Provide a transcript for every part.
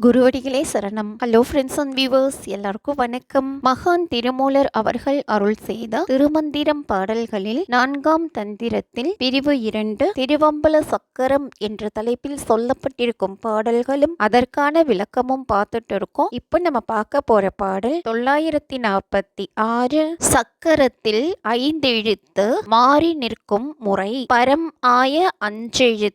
குருவடிகளே சரணம். Hello friends and viewers எல்லாருக்கும் வணக்கம். மகான் திருமூலர் அவர்கள் அருள் செய்த திருமந்திரம் பாடல்களில் நான்காம் தந்திரத்தில் பிரிவு இரண்டு திருவம்பல சக்கரம் என்ற தலைப்பில் சொல்லப்பட்டிருக்கும் பாடல்களும் அதற்கான விளக்கமும் பார்த்துட்டு இருக்கோம் இப்போ நம்ம பார்க்க போற பாடல் தொள்ளாயிரத்தி நாற்பத்தி ஆறு சக்கரத்தில் ஐந்தெழுத்து மாறி நிற்கும் முறை பரம் ஆய அஞ்செழுத்து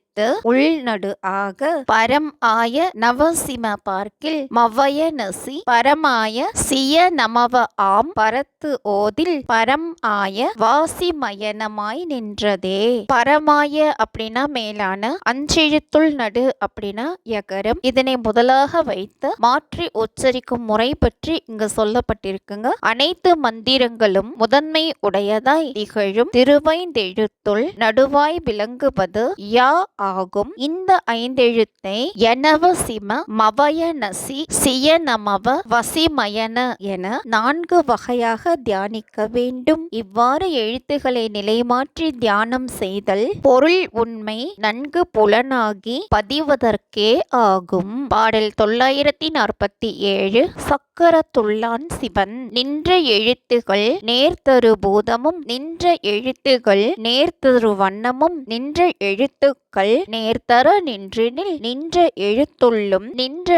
உள்நடு ஆக பரம் ஆய நவசிம பார்க்கில் மவய நசி பரமாய சிய நமவ ஆம் பரத்து ஓதில் பரம் ஆய வாசி மயனமாய் நின்றதே. பரமாய அப்படின்னா மேலான அஞ்செழுத்துள் நடு அப்படின்னா யகரம். இதனை முதலாக வைத்து மாற்றி உச்சரிக்கும் முறை பற்றி இங்கு சொல்லப்பட்டிருக்குங்க. அனைத்து மந்திரங்களும் முதன்மை உடையதாய் திகழும். திருவைந்தெழுத்துள் நடுவாய் விளங்குவது யா ஆகும். இந்த ஐந்தெழுத்தை எனவ சிம மவ நசி சியனமவ வசிமயன என நான்கு வகையாக தியானிக்க வேண்டும். இவ்வாறு எழுத்துக்களை நிலைமாற்றி தியானம் செய்தல் பொருள் உண்மை நன்கு புலனாகி பதிவதற்கே ஆகும். பாடல் தொள்ளாயிரத்தி நாற்பத்தி ஏழு சக்கரத்துள்ளான் சிவன். நின்ற எழுத்துகள் நேர்தரு பூதமும் நின்ற எழுத்துகள் நேர்தரு வண்ணமும் நின்ற எழுத்து எழுத்துக்கள் நேர்த்தர நின்றினில் நின்ற எழுத்துள்ளும் நின்ற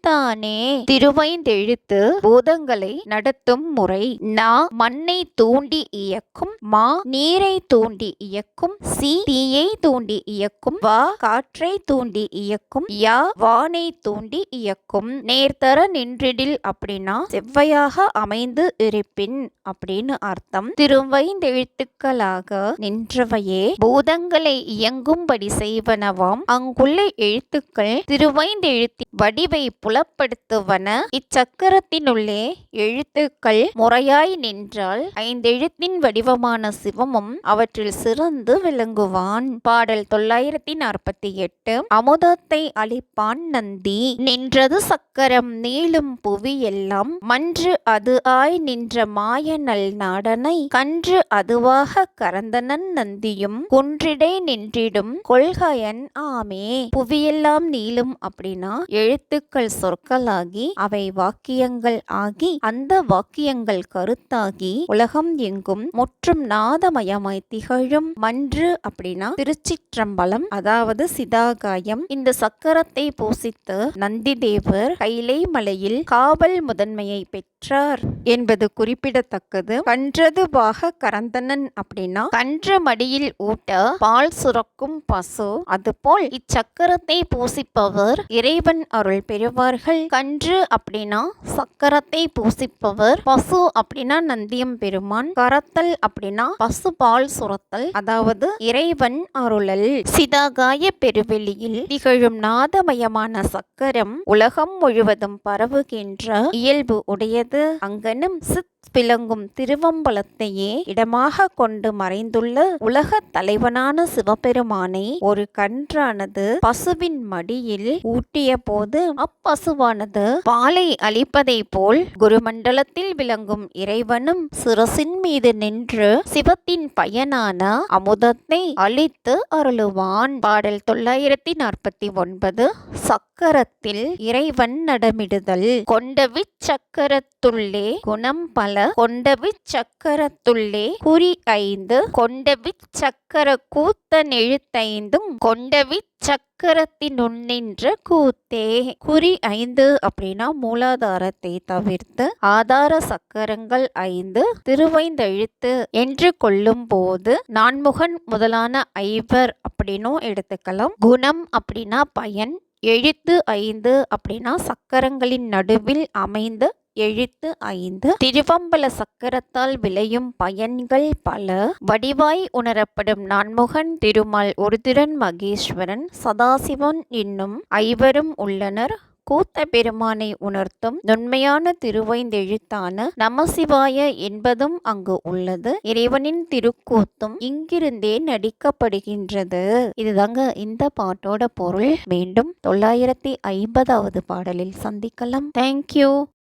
தானே திருவைந்தெழுத்து பூதங்களை நடத்தும் முறை. நா மண்ணை தூண்டி இயக்கும் மா நீரை தூண்டி இயக்கும் சி தீயை தூண்டி இயக்கும் வா காற்றை தூண்டி இயக்கும் யா வானை தூண்டி இயக்கும். நேர்த்தர நின்றிடில் அப்படின்னா செவ்வையாக அமைந்து இருப்பின் அப்படின்னு அர்த்தம். திருவைந்தெழுத்துக்களாக நின்றவையே. பூதங்களை இயங்கும்படி செய்வனவாம். அங்குள்ள எழுத்துக்கள் திருவைந்தெழுத்தி வடிவை புலப்படுத்துவன. இச்சக்கரத்தினுள்ளே எழுத்துக்கள் முறையாய் நின்றால் ஐந்தெழுத்தின் வடிவமான சிவமும் அவற்றில் சிறந்து விளங்குவான். பாடல் தொள்ளாயிரத்தி நாற்பத்தி எட்டு. அமுதத்தை அளிப்பான் நந்தி. நின்றது சக்கரம் நீளும் புவி எல்லாம் மன்று அது ஆய் நின்ற மாய நல் நாடனை. கன்று அதுவாக கரந்தனன் நந்தியும். குன்றிடை நின்றிடும் கொள் கொள்கையன் ஆமே. புவியெல்லாம் நீளும் அப்படின்னா எழுத்துக்கள் சொற்களாகி அவை வாக்கியங்கள் ஆகி அந்த வாக்கியங்கள் கருத்தாகி உலகம் எங்கும் முற்றும் நாதமயமாய் திகழும் மன்று அப்படின்னா திருச்சிற்றம்பலம் அதாவது சிதாகாயம். இந்த சக்கரத்தை பூசித்து நந்தி தேவர் கைலை மலையில் காவல் முதன்மையை பெற்றார் என்பது குறிப்பிடத்தக்கது. கன்றது பாக கரந்தனன் அப்படின்னா கன்று மடியில் ஊட்ட பால் சுரக்கும் பசு அதுபோல் இச்சக்கரத்தை பூசிப்பவர் இறைவன் அருள் பெறுவார்கள். கன்று அப்படின்னா சக்கரத்தை பூசிப்பவர் பசு அப்படின்னா நந்தியம் பெருமான் கரத்தல் அப்படின்னா பசு பால் சுரத்தல் அதாவது இறைவன் அருளல். சிதாகாய பெருவெளியில் திகழும் நாதமயமான சக்கரம் உலகம் முழுவதும் பரவுகின்ற இயல்பு உடையது. அங்கனும் சித் விளங்கும் திருவம்பலத்தையே இடமாக கொண்டு மறைந்துள்ள உலக தலைவனான சிவபெருமானை ஒரு கன்றானது பசுவின் மடியில் ஊட்டிய போது அப்பசுவானது பாலை அளிப்பதை போல் குருமண்டலத்தில் விளங்கும் இறைவனும் சிரசின் மீது நின்று சிவத்தின் பயனான அமுதத்தை அளித்து அருளுவான். பாடல் தொள்ளாயிரத்தி நாற்பத்தி ஒன்பது சக்கரத்தில் இறைவன் நடமிடுதல். கொண்ட விச்சக்கரத்துள்ளே குணம் பல கொண்டவிச்சக்கரத்துள்ளே குறி ஐந்து கொண்டவிச்சக்கர கூத்தன் எழுத்தைந்தும் கொண்டவிச்சக்கரத்தினுன்னின்ற கூத்தே. குறி ஐந்து அப்படின்னா மூலாதாரத்தை தவிர்த்து ஆதார சக்கரங்கள் ஐந்து திருவைந்தெழுத்து என்று கொள்ளும் போது நான்முகன் முதலான ஐவர் அப்படின்னும் எடுத்துக்கலாம். குணம் அப்படின்னா பயன் எழுத்து ஐந்து அப்படின்னா சக்கரங்களின் நடுவில் அமைந்த எழுத்து ஐந்து. திருவம்பல சக்கரத்தால் விளையும் பயன்கள் பல. வடிவாய் உணரப்படும் நான்முகன் திருமால் ஒருதிரன் மகேஸ்வரன் சதாசிவன் என்னும் ஐவரும் உள்ளனர். கூத்த பெருமானை உணர்த்தும் நுண்மையான திருவைந்தெழுத்தான நமசிவாய என்பதும் அங்கு உள்ளது. இறைவனின் திருக்கூத்தும் இங்கிருந்தே நடிக்கப்படுகின்றது. இதுதாங்க இந்த பாட்டோட பொருள். மீண்டும் தொள்ளாயிரத்தி ஐம்பதாவது பாடலில் சந்திக்கலாம். தேங்க்யூ